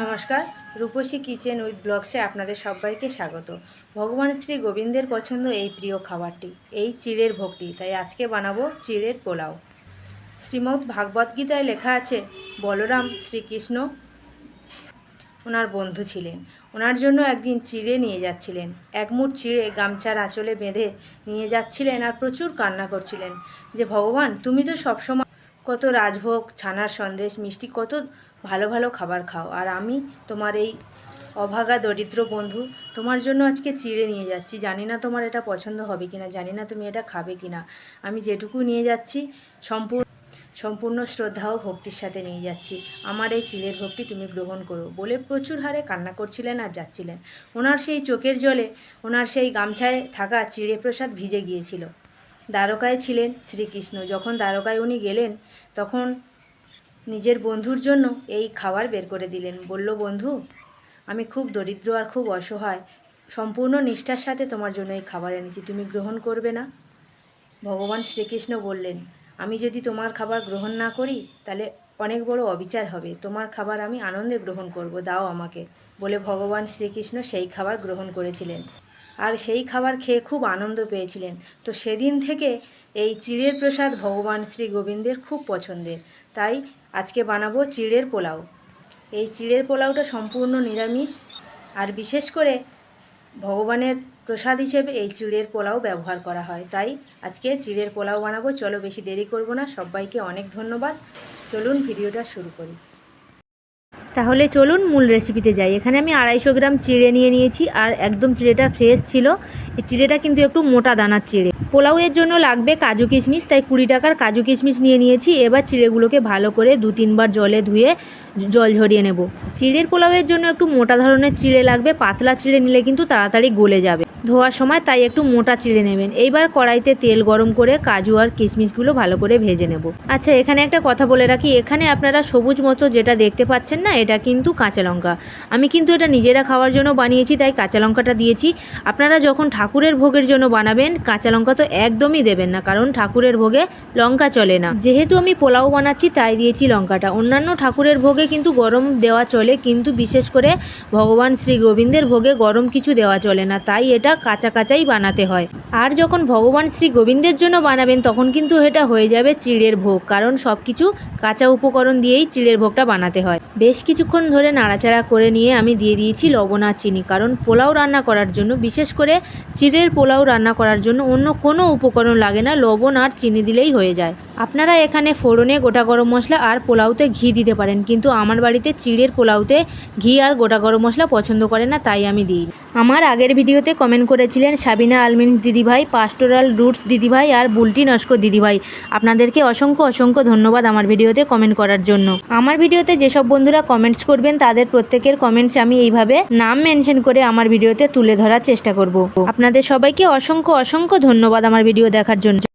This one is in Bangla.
নমস্কার, রূপসী কিচেন উইথ ব্লগসে আপনাদের সবাইকে স্বাগত। ভগবান শ্রী গোবিন্দের পছন্দ এই প্রিয় খাবারটি, এই চিড়ের ভোগটি, তাই আজকে বানাবো চিড়ের পোলাও। শ্রীমদ্ ভাগবত গীতায় লেখা আছে, বলরাম শ্রীকৃষ্ণ ওনার বন্ধু ছিলেন। ওনার জন্য একদিন চিড়ে নিয়ে যাচ্ছিলেন। এক মুঠ চিড়ে গামছার আঁচলে বেঁধে নিয়ে যাচ্ছিলেন আর প্রচুর কান্না করছিলেন যে, ভগবান, তুমি তো সবসময় কত রাজভোগ, ছানার সন্দেশ, মিষ্টি, কত ভালো ভালো খাবার খাও। আর আমি তোমার এই অভাগা দরিদ্র বন্ধু, তোমার জন্য আজকে চিড়ে নিয়ে যাচ্ছি। জানি না তোমার এটা পছন্দ হবে কিনা, জানি না তুমি এটা খাবে কিনা। আমি যেটুকু নিয়ে যাচ্ছি, সম্পূর্ণ সম্পূর্ণ শ্রদ্ধা ও ভক্তির সাথে নিয়ে যাচ্ছি। আমার এই চিড়ের ভক্তি তুমি গ্রহণ করো। বলে প্রচুর হারে কান্না করছিলেন আর যাচ্ছিলেন। ওনার সেই চোখের জলে, ওনার সেই গামছায় থাকা চিড়ে প্রসাদ ভিজে গিয়েছিল। দ্বারকায় ছিলেন শ্রীকৃষ্ণ। যখন দ্বারকায় উনি গেলেন, তখন নিজের বন্ধুর জন্য এই খাবার বের করে দিলেন। বলল, বন্ধু, আমি খুব দরিদ্র আর খুব অসহায়। সম্পূর্ণ নিষ্ঠার সাথে তোমার জন্য এই খাবার এনেছি। তুমি গ্রহণ করবে না? ভগবান শ্রীকৃষ্ণ বললেন, আমি যদি তোমার খাবার গ্রহণ না করি, তাহলে অনেক বড় অবিচার হবে। তোমার খাবার আমি আনন্দে গ্রহণ করব। দাও আমাকে। বলে ভগবান শ্রীকৃষ্ণ সেই খাবার গ্রহণ করেছিলেন। আর সেই খাবার খেয়ে খুব আনন্দ পেয়েছিলেন। তো সেদিন থেকে এই চিড়ের প্রসাদ ভগবান শ্রী গোবিন্দের খুব পছন্দের। তাই আজকে বানাবো চিড়ের পোলাও। এই চিড়ের পোলাওটা সম্পূর্ণ নিরামিষ আর বিশেষ করে ভগবানের প্রসাদ হিসেবে এই চিড়ের পোলাও ব্যবহার করা হয়। তাই আজকে চিড়ের পোলাও বানাবো। চলো বেশি দেরি করব না। সবাইকে অনেক ধন্যবাদ। চলুন ভিডিওটা শুরু করি। তাহলে চলুন মূল রেসিপিতে যাই। এখানে আমি আড়াইশো গ্রাম চিড়ে নিয়ে নিয়েছি আর একদম চিড়েটা ফ্রেশ ছিল। এই চিড়েটা কিন্তু একটু মোটা দানার চিড়ে। পোলাওয়ের জন্য লাগবে কাজু কিশমিশ, তাই কুড়ি টাকার কাজু কিশমিশ নিয়ে নিয়েছি। এবার চিড়েগুলোকে ভালো করে দু তিনবার জলে ধুয়ে জল ঝরিয়ে নেব। চিড়ের পোলাওয়ের জন্য একটু মোটা ধরনের চিড়ে লাগবে। পাতলা চিড়ে নিলে কিন্তু তাড়াতাড়ি গলে যাবে। ধোয়ার সময় তাই একটু মোটা চিড়ে নেবেন। এইবার কড়াইতে তেল গরম করে কাজু আর কিশমিশগুলো ভালো করে ভেজে নেব। আচ্ছা এখানে একটা কথা বলে রাখি, এখানে আপনারা সবুজ মতো যেটা দেখতে পাচ্ছেন না, এটা কিন্তু কাঁচা লঙ্কা। আমি কিন্তু এটা নিজেরা খাওয়ার জন্য বানিয়েছি, তাই কাঁচা লঙ্কাটা দিয়েছি। আপনারা যখন ঠাকুরের ভোগের জন্য বানাবেন, কাঁচা লঙ্কা তো একদমই দেবেন না, কারণ ঠাকুরের ভোগে লঙ্কা চলে না। যেহেতু আমি পোলাও বানাচ্ছি, তাই দিয়েছি লঙ্কাটা। অন্যান্য ঠাকুরের ভোগে কিন্তু গরম দেওয়া চলে, কিন্তু বিশেষ করে ভগবান শ্রী গোবিন্দের ভোগে গরম কিছু দেওয়া চলে না, তাই এটা কাঁচা কাঁচাই বানাতে হয়। আর যখন ভগবান শ্রী গোবিন্দের জন্য বানাবেন, তখন কিন্তু এটা হয়ে যাবে চিড়ের ভোগ। কারণ সব কিছু কাঁচা উপকরণ দিয়েই চিড়ের ভোগটা বানাতে হয়। বেশ কিছুক্ষণ ধরে নাড়াচাড়া করে নিয়ে আমি দিয়ে দিয়েছি লবণ আর চিনি। কারণ পোলাও রান্না করার জন্য, বিশেষ করে চিড়ের পোলাও রান্না করার জন্য অন্য কোনো উপকরণ লাগে না, লবণ আর চিনি দিলেই হয়ে যায়। আপনারা এখানে ফোড়নে গোটা গরম মশলা আর পোলাওতে ঘি দিতে পারেন, কিন্তু আমার বাড়িতে চিড়ের পোলাওতে ঘি আর গোটা গরম মশলা পছন্দ করে না, তাই আমি দিই আমার আগের ভিডিওতে কমেন্ট করেছিলেন সাবিনা আলমিন দিদিভাই পাস্টোরাল রুটস দিদিভাই আর বুলটি নস্কর দিদিভাই। আপনাদেরকে অসংখ্য অসংখ্য ধন্যবাদ আমার ভিডিওতে কমেন্ট করার জন্য। আমার ভিডিওতে যেসব বন্ধুরা কমেন্টস করবেন, তাদের প্রত্যেকের কমেন্টস আমি এইভাবে নাম মেনশন করে আমার ভিডিওতে তুলে ধরার চেষ্টা করব। আপনাদের সবাইকে অসংখ্য অসংখ্য ধন্যবাদ আমার ভিডিও দেখার জন্য।